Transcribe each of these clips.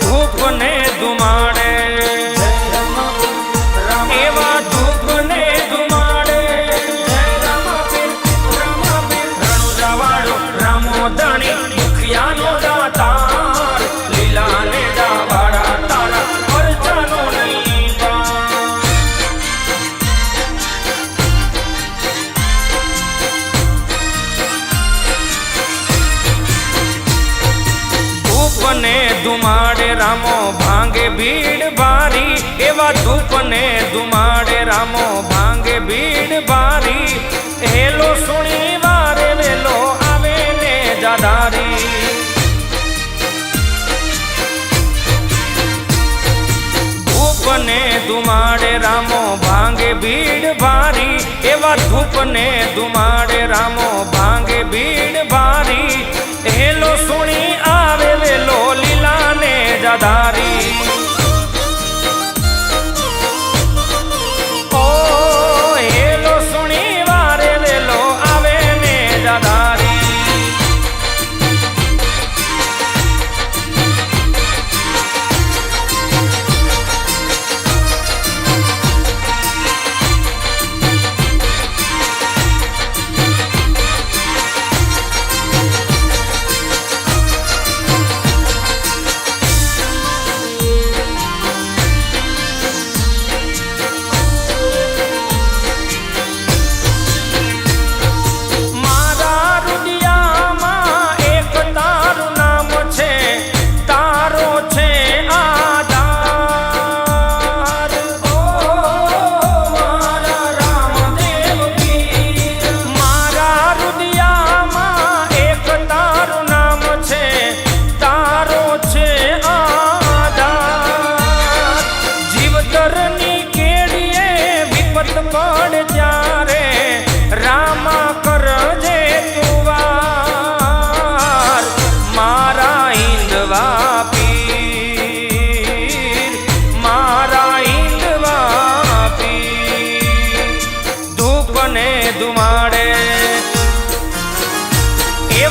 ધૂપ ને ધુમાડે રામો ભાંગે ભીડ ભારી, એવા ધૂપને દુમાડે રામો ભાંગે ભીડ બારી હેલો સુણી વારે વેલો આવે ને જાદારી. ધૂપને દુમાડે રામો ભાંગે ભીડ બારી એવા ધૂપને દુમાડે રામો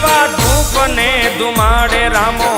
એવા ધૂપને ધુમાડે રામો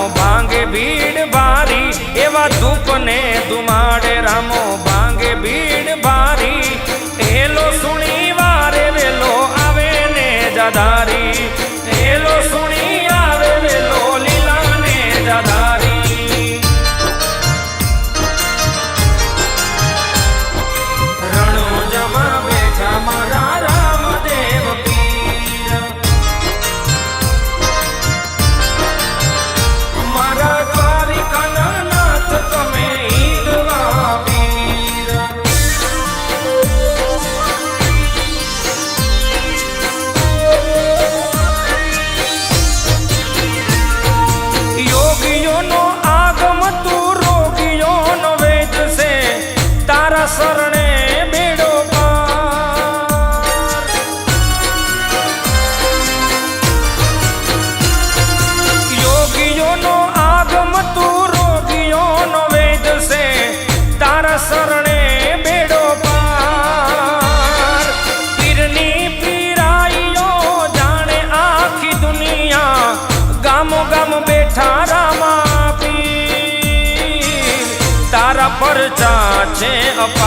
બેઠા રામા પીર તારા પરચા છે અપાર.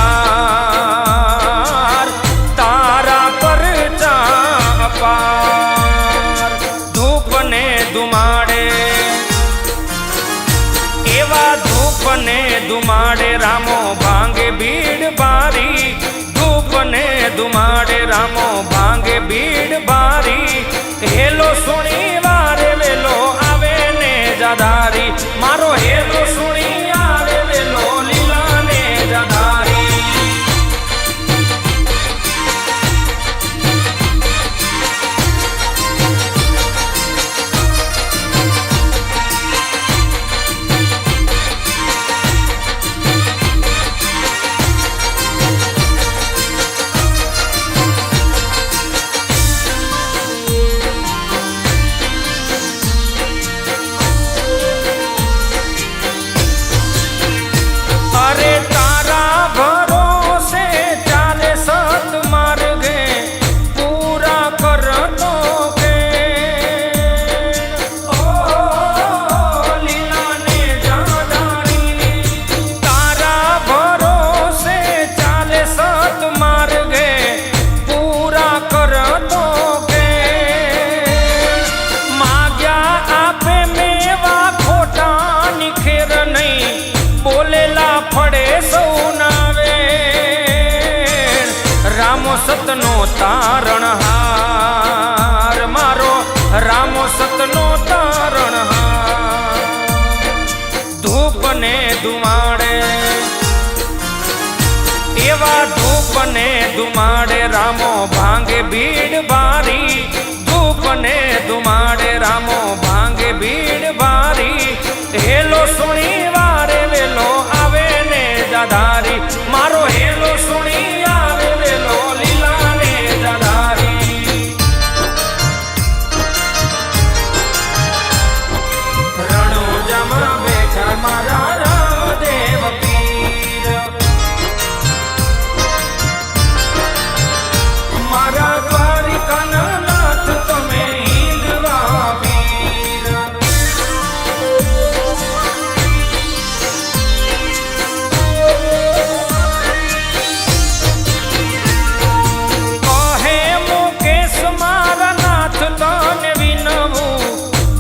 તારા પરચા અપાર. ધૂપને ધુમાડે. એવા ધૂપને દુમાડે રામો ભાંગે બીડ બારી. ધૂપને દુમાડે રામો ભાંગે બીડ મારો હેતુ સતનો તારણહાર મારો રામો સતનો તારણ ધૂપ ને દુમાડે એવા ધૂપને દુમાડે રામો ભાંગે ભીડ બારી ધૂપને દુમાડે રામો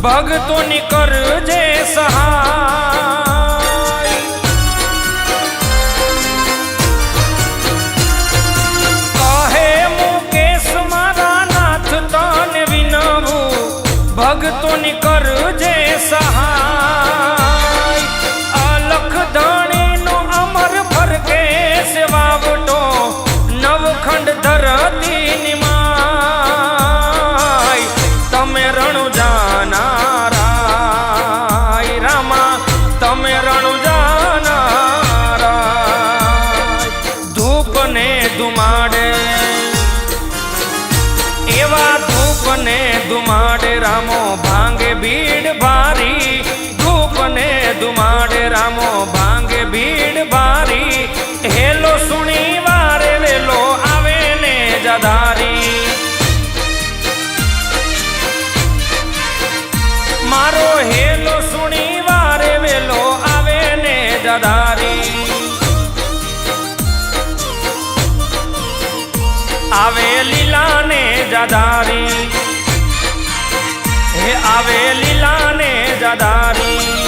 ભક્તોની કરજે સહાય. ધુમાડે. એવા ધૂપને દુમાડે રામો ભાંગે ભીડ ભારી. ધૂપને દુમાડે રામો ભાંગે ભીડ આવે લીલાને જાધારી હે આવે લીલાને જાધારી